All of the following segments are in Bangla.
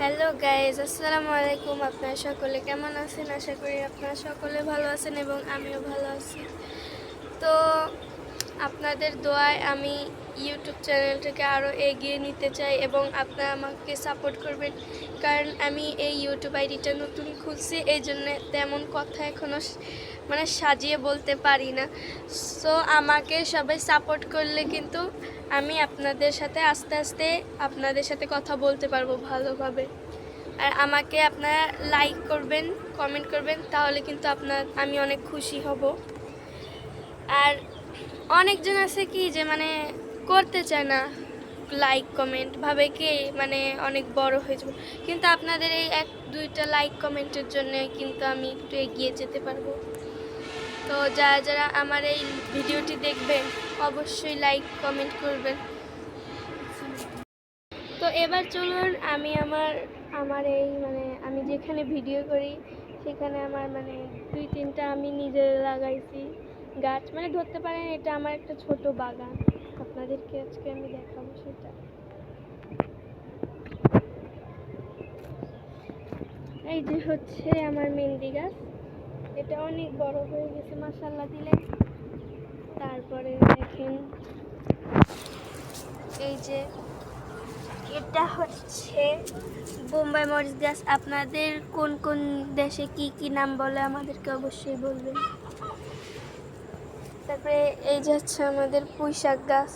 হ্যালো গাইজ আসসালামু আলাইকুম আপনারা সকলে কেমন আছেন? আশা করি আপনারা সকলে ভালো আছেন এবং আমিও ভালো আছি। তো আপনাদের দোয়ায় আমি ইউটিউব চ্যানেলটাকে আরও এগিয়ে নিতে চাই এবং আপনারা আমাকে সাপোর্ট করবেন। কারণ আমি এই ইউটিউব আইডিটা নতুন খুলছি, এই জন্যে তেমন কথা এখনও মানে সাজিয়ে বলতে পারি না। সো আমাকে সবাই সাপোর্ট করলে কিন্তু আমি আপনাদের সাথে আস্তে আস্তে আপনাদের সাথে কথা বলতে পারব ভালোভাবে। আর আমাকে আপনারা লাইক করবেন কমেন্ট করবেন, তাহলে কিন্তু আপনার, আমি অনেক খুশি হব। আর অনেকজন আছে কি যে মানে করতে চায় না লাইক কমেন্ট ভাবে কি মানে অনেক বড় হয়ে যাব। কিন্তু আপনাদের এই এক, দুইটা লাইক কমেন্টের জন্য কিন্তু আমি একটু এগিয়ে যেতে পারব। তো যারা যারা আমার এই ভিডিওটি দেখবেন, অবশ্যই লাইক কমেন্ট করবেন। তো এবার চলুন আমি আমার আমার এই মানে আমি যেখানে ভিডিও করি, সেখানে আমার মানে দুই তিনটা আমি নিজে লাগাইছি গাছ। মানে ধরতে পারেন এটা আমার একটা ছোট বাগান। আপনাদেরকে আজকে আমি দেখাবো সেটা। এই যে হচ্ছে আমার মেহেন্দি গাছ। এটা অনেক বড় হয়ে গেছে মাসাল্লাহ দিলে। তারপরে দেখেন, এই যে এটা হচ্ছে বোম্বাই মরিচ গাছ। আপনাদের কোন কোন দেশে কি কি নাম বলে আমাদেরকে অবশ্যই বলবেন। তারপরে এই যে হচ্ছে আমাদের পুঁই শাক গাছ।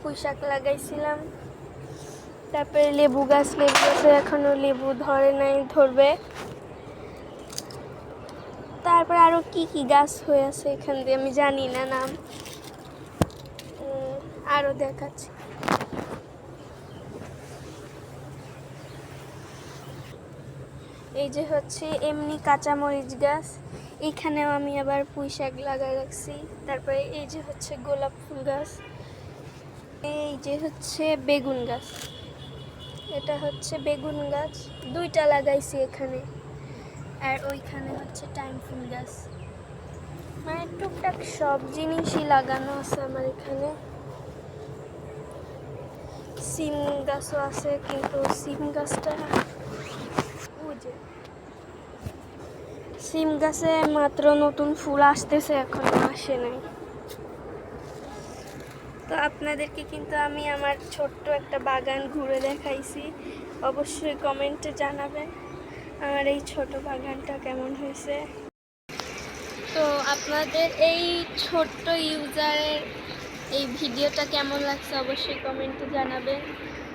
পুঁই শাক লাগাইছিলাম। তারপরে লেবু গাছ, লেবু গাছে এখনও লেবু ধরে নাই, ধরবে। তারপরে আরও কি কি গাছ হয়ে আছে এখান দিয়ে আমি জানি না নাম। উম, আরও দেখাচ্ছি। এই যে হচ্ছে এমনি কাঁচামরিচ গাছ এখানেও আমি আবার পুঁই শাক লাগাই রাখছি। তারপরে এই যে হচ্ছে গোলাপ ফুল গাছ এই যে হচ্ছে বেগুন গাছ। এটা হচ্ছে বেগুন গাছ দুইটা লাগাইছি এখানে। আর ওইখানে হচ্ছে টাইম ফুল গাছ মানে টুকটাক সব জিনিসই লাগানো আছে আমার এখানে। সিম গাছও আছে, কিন্তু সিম গাছটা যে। সিম গাছে মাত্র নতুন ফুল আসতেছে, এখনও আসে নাই। তো আপনাদেরকে কিন্তু আমি আমার ছোট্ট একটা বাগান ঘুরে দেখাইছি। অবশ্যই কমেন্টে জানাবেন। আমার এই ছোট বাগানটা কেমন হয়েছে? তো আপনাদের এই ছোট্ট ইউজারের এই ভিডিওটা কেমন লাগছে অবশ্যই কমেন্টে জানাবেন।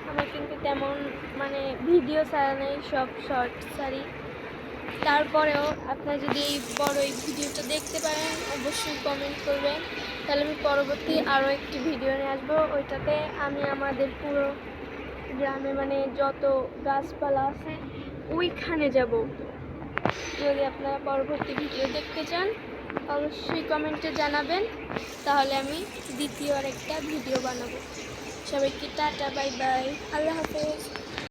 আমার কিন্তু তেমন মানে ভিডিও ছাড়া নেই, সব শর্ট সারি তারপরেও আপনারা যদি এই বড় এই ভিডিওটা দেখতে পারেন, অবশ্যই কমেন্ট করবেন। তাহলে আমি পরবর্তী আরও একটি ভিডিও নিয়ে আসব। ওইটাতে আমি আমাদের পুরো গ্রামে মানে যত গাছপালা আছে ওইখানে যাব। যদি আপনারা পরবর্তী ভিডিও দেখতে চান, অবশ্যই কমেন্টে জানাবেন। তাহলে আমি দ্বিতীয় আর একটা ভিডিও বানাবো। সবাইকে টাটা, বাই বাই। আল্লাহ হাফেজ।